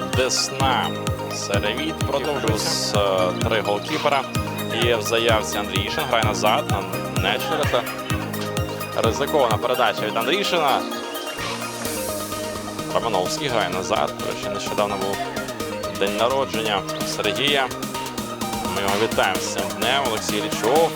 матчі Десна. Серевіт продовжується. Три голкіпера. Є в заявці Андрійшин. Грає назад на Нечерета. Ризикована передача від Андрійшина. Романовський грає назад. Речі, нещодавно був день народження Сергія. Ми його вітаємо з цим днем. Олексій Лічов.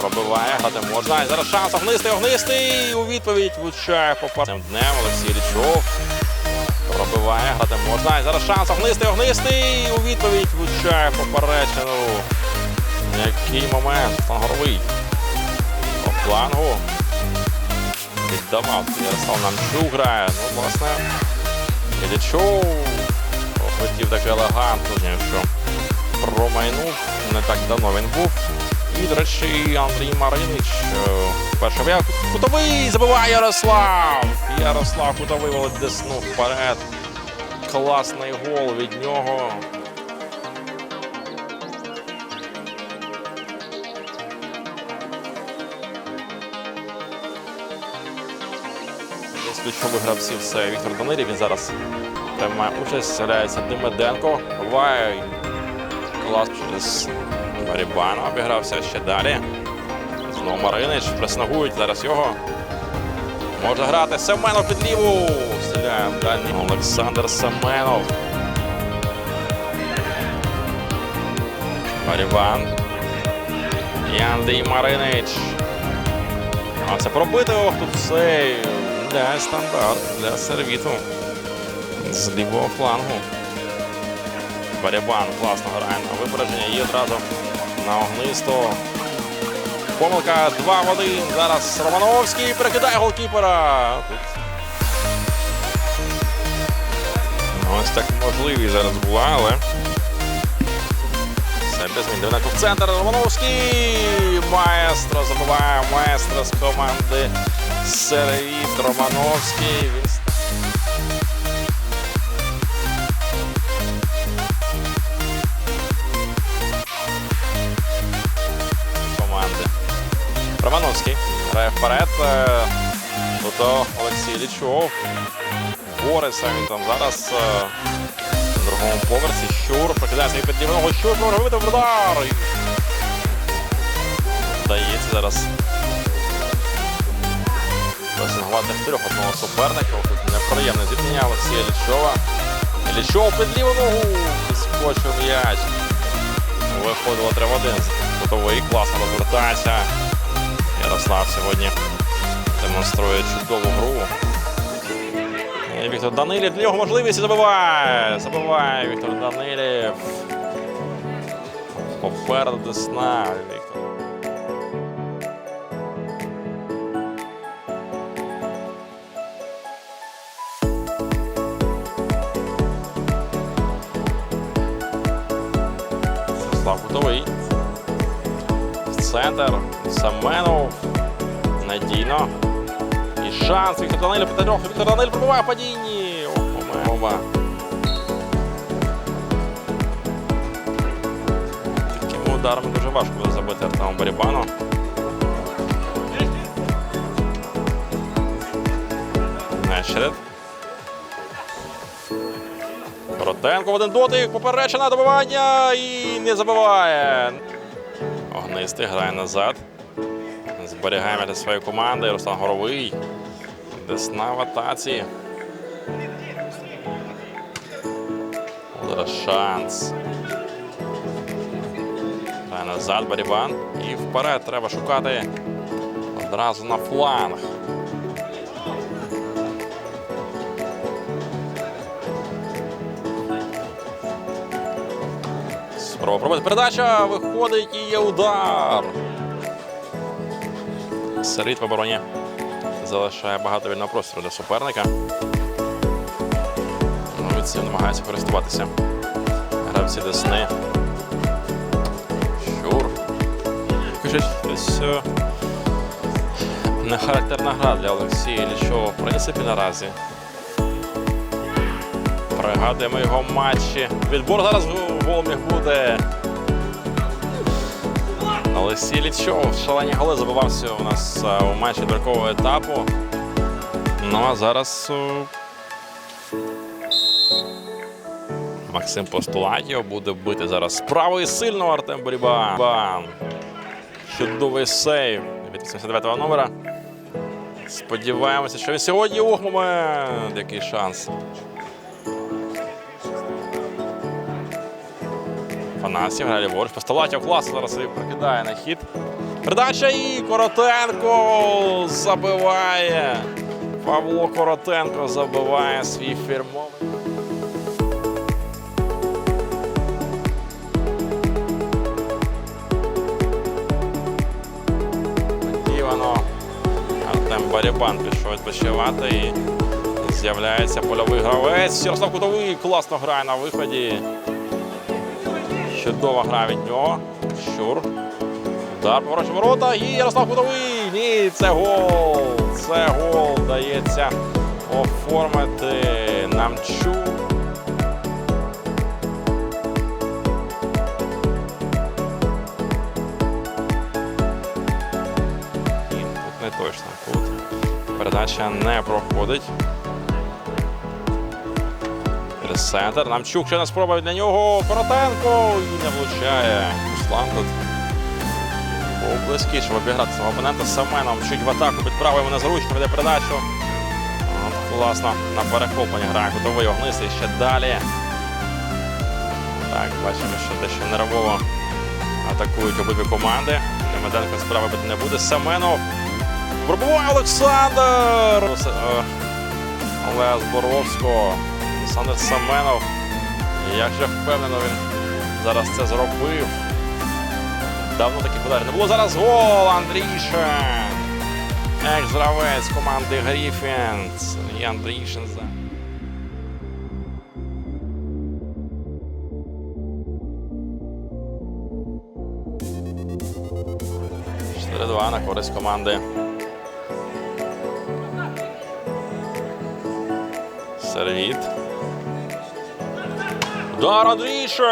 Пробиває, грати можна. І зараз шанс огнистий, огнистий. У відповідь влучає по цим днем. Олексій Лічов. Пробиває, грати можна. І зараз шанс огнистий, огнистий. У відповідь влучає поперечину. Який момент. Флангоровий. По флангу. Віддавав. Ярослав Намчук грає. Ну, власне. Ілічов. Хотів так елегантно, що промайнув. Не так давно він був. І, до речі, Андрій Маринич. е, Перший вияв. Кутовий забиває Ярослав. Ярослав Кутовий володь десну вперед. Класний гол від нього. З ключових гравців це Віктор Данилів. Він зараз приймає участь. З'являється Демиденко. Буває клас через Барібану обігрався ще далі. Знову Маринич преснагують зараз його. Може грати Семенов під ліву. Стріляє в дальній Олександр Семенов. Барібан. І Андрій Маринич. А це пробити ох, тут цей для стандарт для сервіту з лівого флангу. Барябан класно грає на випередження і одразу на огнисто. Помилка 2 в 1. Зараз Романовський перекидає голкіпера. Тут... Ось так можливість зараз була, але все без змін. В центр. Романовський. Маестро забиває маестро з команди Сервіт Романовський. Романовський грає вперед. Е, Тут Олексій Лічов. Бореться він там зараз е, на другому поверсі. Щур прокидає свій підлівного. Щур програвити удар. І Вдається зараз пресингувати в трьох одного суперника. Тут неприємне зіткнення Олексія Лічова. Лічов під ліву ногу. Скочив м'яч. Виходило 3 в 1. Готовий, класно розвертається. Ярослав сьогодні демонструє чудову гру. І Віктор Данилів для нього можливість забиває. Забиває Віктор Данилів. Попереду Десна. Кутовий. В центр. Семенов. Надійно. І шанс. Віктор Данилів під трьох. Віктор Данилів пробиває падінні. Ох, оба. Такими ударами дуже важко буде забити Артему Барібану. Нещеред. Коротенко в один дотик, поперечина добивання і не забиває. Огнистий грає назад. Зберігаємо для своєї команди. Руслан Горовий. Десна в атаці. Зараз шанс. Грає назад Барібан. І вперед треба шукати одразу на фланг. Пробити передача, виходить і є удар. Серед в обороні залишає багато вільного простору для суперника. Ну, цим намагається користуватися. Гравці Десни. Щур. Ось е, не характерна гра для Олексія Лічова, в принципі, наразі. Пригадуємо його матчі. Відбор зараз гол міг буде. Олексій Лічов шалені голи забивався у нас у матчі дворкового етапу. Ну а зараз Максим Постулатів буде бити зараз справа і сильно Артем Борібан. Бан. Чудовий сейв від 89-го номера. Сподіваємося, що він сьогодні ох, момент. Який шанс. Панасів грає ліворуч. Постолатів клас зараз і прокидає на хід. Передача і Коротенко забиває. Павло Коротенко забиває свій фірмовий. Несподівано Артем Барібан пішов відпочивати і з'являється польовий гравець. Ярослав Кутовий класно грає на виході. Чудова гра від нього. Щур. Удар поворот ворота і Ярослав Кутовий. Ні, це гол. Це гол. Дається оформити Намчу. Ні, тут не точно. Тут передача не проходить. Через центр. Намчук ще не спроба для нього. Коротенко і не влучає. Руслан тут був близький, щоб обіграти свого опонента. Семеном чуть в атаку правою незручно веде передачу. От, класно на перехопленні грає готовий огнистий ще далі. Так, бачимо, що дещо нервово атакують обидві команди. Демиденко справи бити не буде. Семенов. Пробуває Олександр! Е, Олег Зборовського. Олександр Семенов. І Як же впевнено він зараз це зробив. Давно таких ударів не було. Зараз гол Андрійшин. Екс-гравець команди Гріфін. Сергій Андрійшин. за- Чотири-два на користь команди. Сервіт. Удар Андрійшин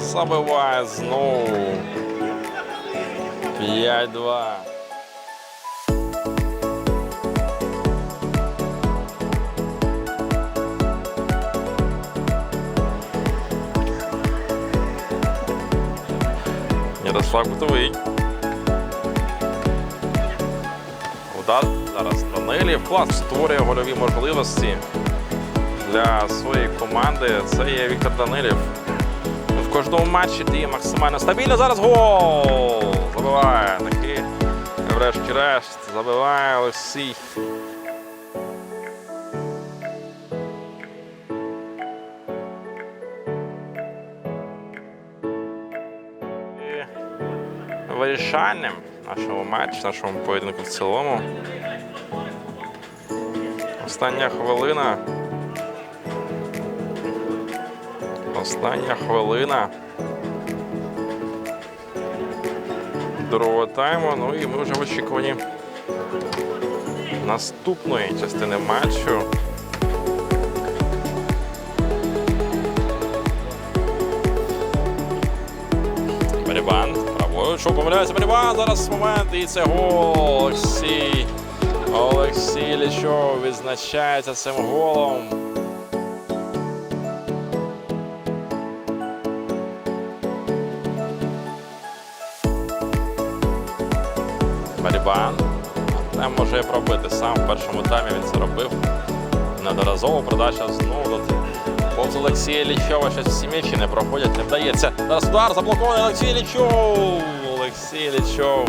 забиває знову. 5-2. Ярослав Кутовий. Удар зараз Данилів. Клас створює гольові можливості для своєї команди. Це є Віктор Данилів. В кожному матчі діє максимально стабільно. Зараз гол! Забиває такий. Врешті-решт забиває Олексій. Вирішальним нашого матчу, нашому поєдинку в цілому. Остання хвилина. Остання хвилина. Другого тайму. Ну і ми вже в очікуванні наступної частини матчу. Барібан. Праворуч, що помиляється Барібан. Зараз момент. І це гол. Олексій. Олексій Лічов відзначається цим голом. Барібан не може пробити сам в першому таймі він це робив. Неодноразово продача знову. Повз Олексія Лічова щось всі м'ячі не проходять, не вдається. Зараз удар заблокований Олексій Лічов. Олексій Лічов.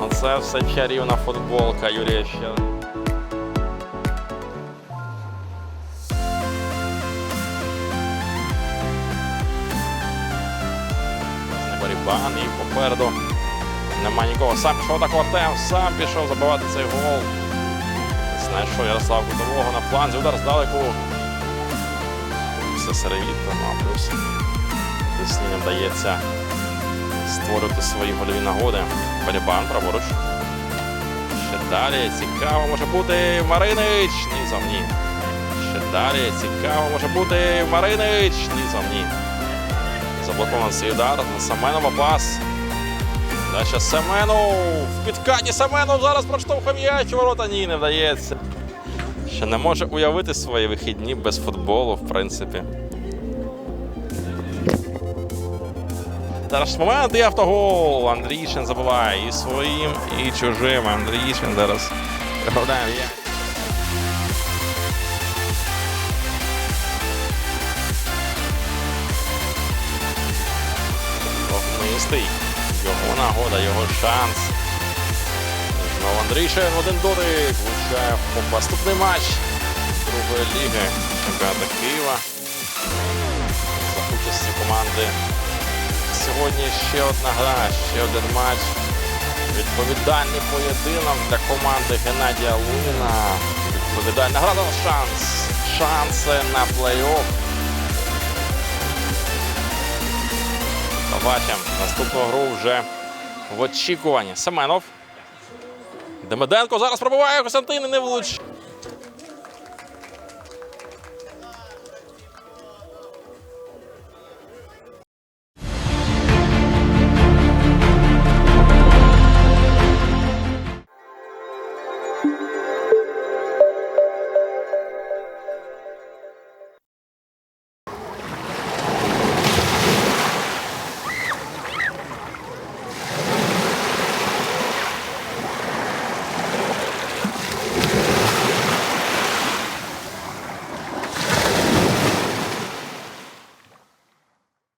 Оце все чарівна футболка Юрія Щер. Барібан і попереду Нема нікого. Сам пішов так Артем, сам пішов забивати цей гол. Знайшов Ярослав Кутового на фланзі. Удар здалеку. Все серевіт, ну а плюс Десні не вдається створювати свої гольові нагоди. Балібан праворуч. Ще далі. Цікаво може бути Маринич. Ні. Ще далі. Цікаво може бути Маринич. Ні. Заблокований цей удар. Семенова пас. Дача Семену В підкаті Семену зараз проштовхав м'яч. Ворота ні, не вдається. Ще не може уявити свої вихідні без футболу, в принципі. Зараз момент і автогол. Андрійшин забуває і своїм, і чужим. Андрійшин зараз є. Мистий. Нагода, його шанс. Знову Андрійшин один дотик. Влучає в наступний матч другої ліги чемпіонату Києва. За участі команди. Сьогодні ще одна гра, ще один матч. Відповідальний поєдинок для команди Геннадія Луніна. Відповідальна гра дала шанс. Шанси на плей-офф. Побачимо наступну гру вже в очікуванні. Семенов. Демеденко зараз пробиває Костянтин не влучає.